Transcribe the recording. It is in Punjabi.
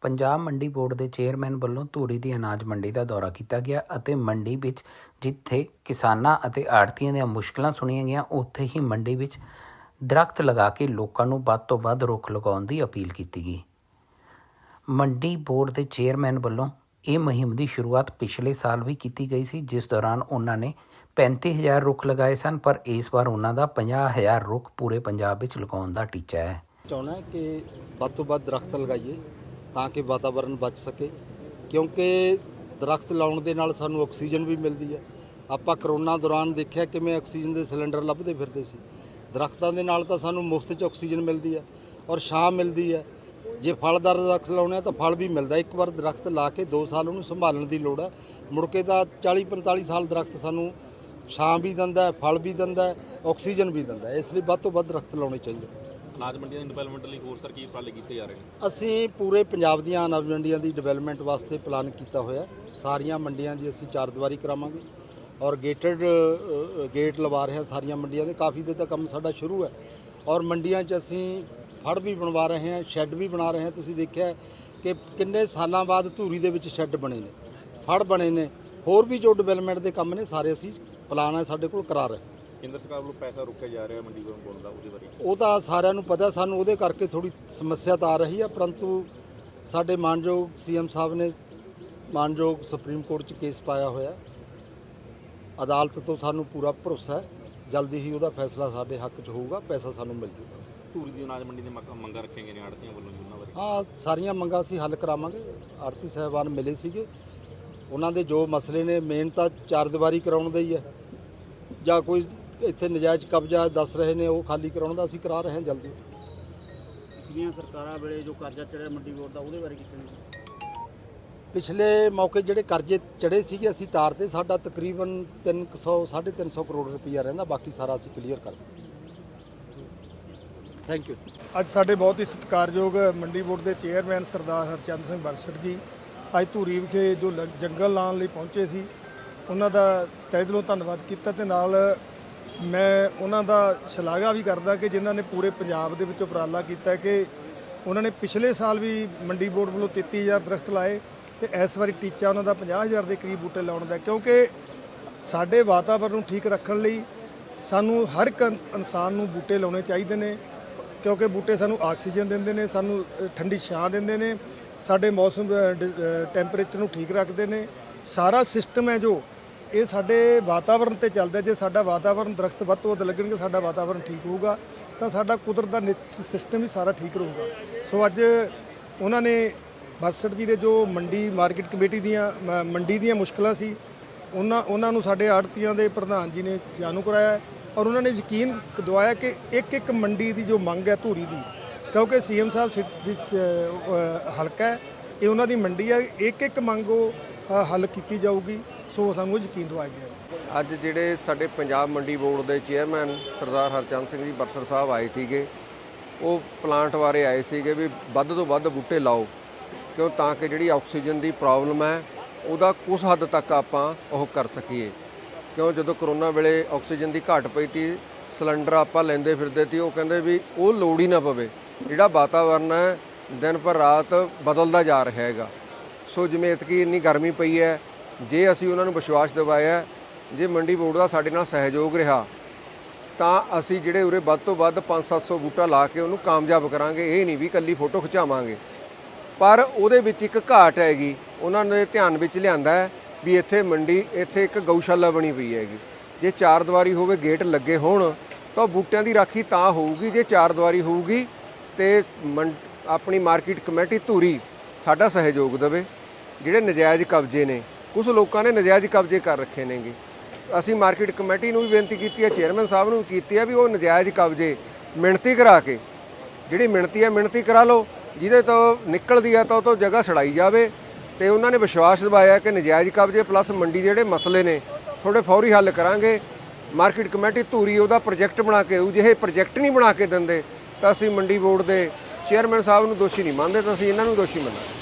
ਪੰਜਾਬ ਮੰਡੀ ਬੋਰਡ ਦੇ ਚੇਅਰਮੈਨ ਵੱਲੋਂ ਧੂਰੀ ਦੀ ਅਨਾਜ ਮੰਡੀ ਦਾ ਦੌਰਾ ਕੀਤਾ ਗਿਆ ਅਤੇ ਮੰਡੀ ਵਿੱਚ ਜਿੱਥੇ ਕਿਸਾਨਾਂ ਅਤੇ ਆੜ੍ਹਤੀਆਂ ਦੀਆਂ ਮੁਸ਼ਕਲਾਂ ਸੁਣੀਆਂ ਗਈਆਂ, ਉੱਥੇ ਹੀ ਮੰਡੀ ਵਿੱਚ ਦਰਖਤ ਲਗਾ ਕੇ ਲੋਕਾਂ ਨੂੰ ਵੱਧ ਤੋਂ ਵੱਧ ਰੁੱਖ ਲਗਾਉਣ ਦੀ ਅਪੀਲ ਕੀਤੀ ਗਈ। ਮੰਡੀ ਬੋਰਡ ਦੇ ਚੇਅਰਮੈਨ ਵੱਲੋਂ ਇਹ ਮੁਹਿੰਮ ਦੀ ਸ਼ੁਰੂਆਤ ਪਿਛਲੇ ਸਾਲ ਵੀ ਕੀਤੀ ਗਈ ਸੀ, ਜਿਸ ਦੌਰਾਨ ਉਹਨਾਂ ਨੇ 35000 ਰੁੱਖ ਲਗਾਏ ਸਨ, ਪਰ ਇਸ ਵਾਰ ਉਹਨਾਂ ਦਾ 50000 ਰੁੱਖ ਪੂਰੇ ਪੰਜਾਬ ਵਿੱਚ ਲਗਾਉਣ ਦਾ ਟੀਚਾ ਹੈ। ਚਾਹੁੰਦਾ ਕਿ ਵੱਧ ਤੋਂ ਵੱਧ ਦਰਖਤ ਲਗਾਈਏ। ਤਾਂ ਕਿ ਵਾਤਾਵਰਣ ਬਚ ਸਕੇ, ਕਿਉਂਕਿ ਦਰਖਤ ਲਾਉਣ ਦੇ ਨਾਲ ਸਾਨੂੰ ਆਕਸੀਜਨ ਵੀ ਮਿਲਦੀ ਹੈ। ਆਪਾਂ ਕਰੋਨਾ ਦੌਰਾਨ ਦੇਖਿਆ ਕਿਵੇਂ ਆਕਸੀਜਨ ਦੇ ਸਿਲੰਡਰ ਲੱਭਦੇ ਫਿਰਦੇ ਸੀ। ਦਰਖਤਾਂ ਦੇ ਨਾਲ ਤਾਂ ਸਾਨੂੰ ਮੁਫਤ 'ਚ ਆਕਸੀਜਨ ਮਿਲਦੀ ਹੈ ਔਰ ਛਾਂ ਮਿਲਦੀ ਹੈ। ਜੇ ਫਲਦਾਰ ਦਰਖਤ ਲਾਉਣੇ ਆ ਤਾਂ ਫਲ ਵੀ ਮਿਲਦਾ। ਇੱਕ ਵਾਰ ਦਰਖਤ ਲਾ ਕੇ 2 ਸਾਲ ਉਹਨੂੰ ਸੰਭਾਲਣ ਦੀ ਲੋੜ ਹੈ। ਮੁੜ ਕੇ ਤਾਂ 40 45 ਸਾਲ ਦਰਖਤ ਸਾਨੂੰ ਛਾਂ ਵੀ ਦਿੰਦਾ ਫਲ ਵੀ ਦਿੰਦਾ ਹੈ, ਆਕਸੀਜਨ ਵੀ ਦਿੰਦਾ ਇਸ ਲਈ ਵੱਧ ਤੋਂ ਵੱਧ ਦਰਖਤ ਲਾਉਣੇ ਚਾਹੀਦੇ ਅਨਾਜ ਮੰਡੀਆਂ ਦੀ ਡਿਵੈਲਪਮੈਂਟ ਲਈ ਹੋਰ ਸਰ ਕੀ ਉਪਰਾਲੇ ਕੀਤੇ ਜਾ ਰਹੇ ਨੇ? ਅਸੀਂ ਪੂਰੇ ਪੰਜਾਬ ਦੀਆਂ ਅਨਾਜ ਮੰਡੀਆਂ ਦੀ ਡਿਵੈਲਪਮੈਂਟ ਵਾਸਤੇ ਪਲਾਨ ਕੀਤਾ ਹੋਇਆ ਸਾਰੀਆਂ ਮੰਡੀਆਂ ਦੀ ਅਸੀਂ ਚਾਰ ਦੀਵਾਰੀ ਕਰਾਵਾਂਗੇ ਔਰ ਗੇਟਡ ਗੇਟ ਲਵਾ ਰਹੇ ਹਾਂ ਸਾਰੀਆਂ ਮੰਡੀਆਂ ਦੇ। ਕਾਫੀ ਦੇ ਤਾਂ ਕੰਮ ਸਾਡਾ ਸ਼ੁਰੂ ਹੈ ਔਰ ਮੰਡੀਆਂ 'ਚ ਅਸੀਂ ਫੜ ਵੀ ਬਣਵਾ ਰਹੇ ਹਾਂ ਸ਼ੈੱਡ ਵੀ ਬਣਾ ਰਹੇ ਹਾਂ। ਤੁਸੀਂ ਦੇਖਿਆ ਕਿ ਕਿੰਨੇ ਸਾਲਾਂ ਬਾਅਦ ਧੂਰੀ ਦੇ ਵਿੱਚ ਸ਼ੈੱਡ ਬਣੇ ਨੇ, ਫੜ ਬਣੇ ਨੇ। ਹੋਰ ਵੀ ਜੋ ਡਿਵੈਲਪਮੈਂਟ ਦੇ ਕੰਮ ਨੇ, ਸਾਰੇ ਅਸੀਂ ਪਲਾਨ ਹੈ ਸਾਡੇ ਕੋਲ ਕਰਾ ਰਹੇ ਕੇਂਦਰ ਸਰਕਾਰ ਵੱਲੋਂ ਪੈਸਾ ਰੋਕਿਆ ਜਾ ਰਿਹਾ ਮੰਡੀ ਵੱਲੋਂ ਬੋਲਦਾ ਉਹਦੇ ਬਾਰੇ। ਉਹ ਤਾਂ ਸਾਰਿਆਂ ਨੂੰ ਪਤਾ ਸਾਨੂੰ ਉਹਦੇ ਕਰਕੇ ਥੋੜੀ ਸਮੱਸਿਆ ਤਾਂ ਆ ਰਹੀ ਹੈ ਪਰੰਤੂ ਸਾਡੇ ਮਾਨਯੋਗ ਸੀਐਮ ਸਾਹਿਬ ਨੇ ਮਾਨਯੋਗ ਸੁਪਰੀਮ ਕੋਰਟ 'ਚ ਕੇਸ ਪਾਇਆ ਹੋਇਆ। ਅਦਾਲਤ ਤੋਂ ਸਾਨੂੰ ਪੂਰਾ ਭਰੋਸਾ ਹੈ ਜਲਦੀ ਹੀ ਉਹਦਾ ਫੈਸਲਾ ਸਾਡੇ ਹੱਕ 'ਚ ਹੋਊਗਾ ਪੈਸਾ ਸਾਨੂੰ ਮਿਲ ਜੂਗਾ। ਧੂਰੀ ਦੀ ਅਨਾਜ ਮੰਡੀ ਦੇ ਮੰਗ- ਮੰਗਾਂ ਰੱਖੀਆਂ ਗਈਆਂ ਨੇ ਆੜਤੀਆਂ ਵੱਲੋਂ ਜੀ ਉਹਨਾਂ ਬਾਰੇ। ਹਾਂ ਸਾਰੀਆਂ ਮੰਗਾਂ ਅਸੀਂ ਹੱਲ ਕਰਾਵਾਂਗੇ। ਆਰਤੀ ਸਾਹਿਬਾਨ ਮਿਲੇ ਸੀਗੇ। ਉਹਨਾਂ ਦੇ ਜੋ ਮਸਲੇ ਨੇ ਮੇਨ ਤਾਂ ਚਾਰ ਦੀਵਾਰੀ ਕਰਾਉਣ ਦਾ ਹੀ ਹੈ ਜਾਂ ਕੋਈ ਇੱਥੇ ਨਜਾਇਜ਼ ਕਬਜ਼ਾ ਦੱਸ ਰਹੇ ਨੇ ਉਹ ਖਾਲੀ ਕਰਾਉਣ ਦਾ ਅਸੀਂ ਕਰਾ ਰਹੇ ਹਾਂ ਜਲਦੀ। ਪਿਛਲੀਆਂ ਸਰਕਾਰਾਂ ਵੇਲੇ ਜੋ ਕਰਜ਼ਾ ਚੜਿਆ ਮੰਡੀ ਬੋਰਡ ਦਾ ਉਹਦੇ ਬਾਰੇ ਕੀਤਾ ਪਿਛਲੇ ਮੌਕੇ ਜਿਹੜੇ ਕਰਜ਼ੇ ਚੜੇ ਸੀਗੇ ਅਸੀਂ ਤਾਰ ਤੇ ਸਾਡਾ ਤਕਰੀਬਨ 300 350 ਕਰੋੜ ਰੁਪਈਆ ਰਹਿੰਦਾ ਬਾਕੀ ਸਾਰਾ ਅਸੀਂ ਕਲੀਅਰ ਕਰ ਥੈਂਕ ਯੂ ਅੱਜ ਸਾਡੇ ਬਹੁਤ ਹੀ ਸਤਿਕਾਰਯੋਗ ਮੰਡੀ ਬੋਰਡ ਦੇ ਚੇਅਰਮੈਨ ਸਰਦਾਰ ਹਰਚੰਦ ਸਿੰਘ ਬਰਸਟ ਜੀ ਅੱਜ ਧੂਰੀ ਵਿਖੇ ਜੋ ਜੰਗਲ ਲਾਉਣ ਲਈ ਪਹੁੰਚੇ ਸੀ ਉਹਨਾਂ ਦਾ ਤਹਿ ਦਿਲੋਂ ਧੰਨਵਾਦ ਕੀਤਾ ਤੇ ਨਾਲ ਮੈਂ ਉਹਨਾਂ ਦਾ ਸ਼ਲਾਘਾ ਵੀ ਕਰਦਾ ਕਿ ਜਿਨ੍ਹਾਂ ਨੇ ਪੂਰੇ ਪੰਜਾਬ ਦੇ ਵਿੱਚ ਉਪਰਾਲਾ ਕੀਤਾ ਕਿ ਉਹਨਾਂ ਨੇ ਪਿਛਲੇ ਸਾਲ ਵੀ ਮੰਡੀ ਬੋਰਡ ਵੱਲੋਂ 33000 ਦਰਖਤ ਲਾਏ ਤੇ ਇਸ ਵਾਰੀ ਟੀਚਾ ਉਹਨਾਂ ਦਾ 50000 ਦੇ ਕਰੀਬ ਬੂਟੇ ਲਾਉਣ ਦਾ, ਕਿਉਂਕਿ ਸਾਡੇ ਵਾਤਾਵਰਣ ਨੂੰ ਠੀਕ ਰੱਖਣ ਲਈ ਸਾਨੂੰ ਹਰ ਇੱਕ ਇਨਸਾਨ ਨੂੰ ਬੂਟੇ ਲਾਉਣੇ ਚਾਹੀਦੇ ਨੇ, ਕਿਉਂਕਿ ਬੂਟੇ ਸਾਨੂੰ ਆਕਸੀਜਨ ਦਿੰਦੇ ਨੇ, ਸਾਨੂੰ ਠੰਡੀ ਛਾਂ ਦਿੰਦੇ ਨੇ, ਸਾਡੇ ਮੌਸਮ ਟੈਂਪਰੇਚਰ ਨੂੰ ਠੀਕ ਰੱਖਦੇ ਨੇ, ਸਾਰਾ ਸਿਸਟਮ ਹੈ ਜੋ ਇਹ ਸਾਡੇ ਵਾਤਾਵਰਣ ਤੇ ਚੱਲਦਾ ਜੇ ਸਾਡਾ ਵਾਤਾਵਰਣ ਦਰਖਤ ਵੱਧ ਤੋਂ ਵੱਧ ਲੱਗਣਗੇ, ਸਾਡਾ ਵਾਤਾਵਰਣ ਠੀਕ ਹੋਊਗਾ, ਤਾਂ ਸਾਡਾ ਕੁਦਰਤ ਦਾ ਸਿਸਟਮ ਵੀ ਸਾਰਾ ਠੀਕ ਰਹੂਗਾ। ਸੋ ਅੱਜ ਉਹਨਾਂ ਨੇ ਬਾਸੜ ਜੀ ਦੇ ਜੋ ਮੰਡੀ ਮਾਰਕੀਟ ਕਮੇਟੀ ਦੀਆਂ, ਮ- ਮੰਡੀ ਦੀਆਂ ਮੁਸ਼ਕਲਾਂ ਸੀ, ਉਹਨਾਂ ਉਹਨਾਂ ਨੂੰ ਸਾਡੇ ਆੜਤੀਆਂ ਦੇ ਪ੍ਰਧਾਨ ਜੀ ਨੇ ਜਾਣੂ ਕਰਾਇਆ ਔਰ ਉਹਨਾਂ ਨੇ ਯਕੀਨ ਦਵਾਇਆ ਕਿ ਇੱਕ ਇੱਕ ਮੰਡੀ ਦੀ ਜੋ ਮੰਗ ਹੈ ਧੂਰੀ ਦੀ, ਕਿਉਂਕਿ ਸੀਐਮ ਸਾਹਿਬ ਸਿ- ਦੀ ਹਲਕਾ ਹੈ, ਇਹ ਉਹਨਾਂ ਦੀ ਮੰਡੀ ਹੈ। ਇੱਕ ਇੱਕ ਮੰਗ ਉਹ ਹੱਲ ਕੀਤੀ ਜਾਊਗੀ। ਸੋ ਸਾਨੂੰ ਉਹ ਯਕੀਨ ਦਵਾਇਆ ਗਿਆ ਅੱਜ ਜਿਹੜੇ ਸਾਡੇ ਪੰਜਾਬ ਮੰਡੀ ਬੋਰਡ ਦੇ ਚੇਅਰਮੈਨ ਸਰਦਾਰ ਹਰਚੰਦ ਸਿੰਘ ਜੀ ਬਰਸਰ ਸਾਹਿਬ ਆਏ ਸੀਗੇ, ਉਹ ਪਲਾਂਟ ਬਾਰੇ ਆਏ ਸੀਗੇ ਵੀ ਵੱਧ ਤੋਂ ਵੱਧ ਬੂਟੇ ਲਾਓ, ਕਿਉਂ ਤਾਂ ਕਿ ਜਿਹੜੀ ਆਕਸੀਜਨ ਦੀ ਪ੍ਰੋਬਲਮ ਹੈ, ਉਹਦਾ ਕੁਝ ਹੱਦ ਤੱਕ ਆਪਾਂ ਉਹ ਕਰ ਸਕੀਏ। ਕਿਉਂ ਜਦੋਂ ਕਰੋਨਾ ਵੇਲੇ ਆਕਸੀਜਨ ਦੀ ਘਾਟ ਪਈ ਤੀ, ਸਿਲੰਡਰ ਆਪਾਂ ਲੈਂਦੇ ਫਿਰਦੇ ਸੀ ਉਹ ਕਹਿੰਦੇ ਵੀ ਉਹ ਲੋੜ ਹੀ ਨਾ ਪਵੇ। ਜਿਹੜਾ ਵਾਤਾਵਰਨ ਹੈ, ਦਿਨ ਪਰ ਰਾਤ ਬਦਲਦਾ ਜਾ ਰਿਹਾ ਹੈਗਾ। ਸੋ ਜਿਵੇਂ ਇਤਕੀ ਇੰਨੀ ਗਰਮੀ ਪਈ ਹੈ ਜੇ ਅਸੀਂ ਉਹਨਾਂ ਨੂੰ ਵਿਸ਼ਵਾਸ ਦਿਵਾਇਆ, ਜੇ ਮੰਡੀ ਬੋਰਡ ਦਾ ਸਾਡੇ ਨਾਲ ਸਹਿਯੋਗ ਰਿਹਾ, ਤਾਂ ਅਸੀਂ ਜਿਹੜੇ ਉਰੇ ਵੱਧ ਤੋਂ ਵੱਧ 5-700 ਬੂਟਾ ਲਾ ਕੇ ਉਹਨੂੰ ਕਾਮਯਾਬ ਕਰਾਂਗੇ। ਇਹ ਨਹੀਂ ਵੀ ਕੱਲੀ ਫੋਟੋ ਖਿਚਾਵਾਂਗੇ। ਪਰ ਉਹਦੇ ਵਿੱਚ ਇੱਕ ਘਾਟ ਹੈਗੀ। ਉਹਨਾਂ ਨੇ ਧਿਆਨ ਵਿੱਚ ਲਿਆਂਦਾ ਹੈ ਵੀ ਇੱਥੇ ਮੰਡੀ, ਇੱਥੇ ਇੱਕ ਗਊਸ਼ਾਲਾ ਬਣੀ ਪਈ ਹੈਗੀ। ਜੇ ਚਾਰ ਦੀਵਾਰੀ ਹੋਵੇ, ਗੇਟ ਲੱਗੇ ਹੋਣ, ਤਾਂ ਬੂਟਿਆਂ ਦੀ ਰਾਖੀ ਤਾਂ ਹੋਊਗੀ। ਜੇ ਚਾਰ ਦੀਵਾਰੀ ਹੋਊਗੀ, ਤੇ ਮੰ- ਆਪਣੀ ਮਾਰਕੀਟ ਕਮੇਟੀ ਧੂਰੀ ਸਾਡਾ ਸਹਿਯੋਗ ਦੇਵੇ। ਜਿਹੜੇ ਨਜਾਇਜ਼ ਕਬਜ਼ੇ ਨੇ ਕੁਝ ਲੋਕਾਂ ਨੇ ਨਜਾਇਜ਼ ਕਬਜ਼ੇ ਕਰ ਰੱਖੇ ਨੇਗੇ। ਅਸੀਂ ਮਾਰਕੀਟ ਕਮੇਟੀ ਨੂੰ ਵੀ ਬੇਨਤੀ ਕੀਤੀ ਹੈ, ਚੇਅਰਮੈਨ ਸਾਹਿਬ ਨੂੰ ਵੀ ਕੀਤੀ ਹੈ ਵੀ ਉਹ ਨਜਾਇਜ਼ ਕਬਜ਼ੇ ਮਿਣਤੀ ਕਰਾ ਕੇ, ਜਿਹੜੀ ਮਿਣਤੀ ਹੈ ਮਿਣਤੀ ਕਰਾ ਲਓ, ਜਿਹਦੇ ਤੋਂ ਨਿਕਲਦੀ ਹੈ ਤਾਂ ਉਹ ਤੋਂ ਜਗ੍ਹਾ ਛੜਾਈ ਜਾਵੇ ਤੇ ਉਹਨਾਂ ਨੇ ਵਿਸ਼ਵਾਸ ਦਿਵਾਇਆ ਕਿ ਨਜਾਇਜ਼ ਕਬਜ਼ੇ ਪਲੱਸ ਮੰਡੀ ਦੇ ਜਿਹੜੇ ਮਸਲੇ ਨੇ ਥੋੜੇ ਫੌਰੀ ਹੱਲ ਕਰਾਂਗੇ। ਮਾਰਕੀਟ ਕਮੇਟੀ ਧੂਰੀ ਉਹਦਾ ਪ੍ਰੋਜੈਕਟ ਬਣਾ ਕੇ ਦੇਊ ਜਿਹੇ ਪ੍ਰੋਜੈਕਟ ਨਹੀਂ ਬਣਾ ਕੇ ਦਿੰਦੇ ਤਾਂ ਅਸੀਂ ਮੰਡੀ ਬੋਰਡ ਦੇ ਚੇਅਰਮੈਨ ਸਾਹਿਬ ਨੂੰ ਦੋਸ਼ੀ ਨਹੀਂ ਮੰਨਦੇ, ਤਾਂ ਅਸੀਂ ਇਹਨਾਂ ਨੂੰ ਦੋਸ਼ੀ ਮੰਨਾਂਗੇ।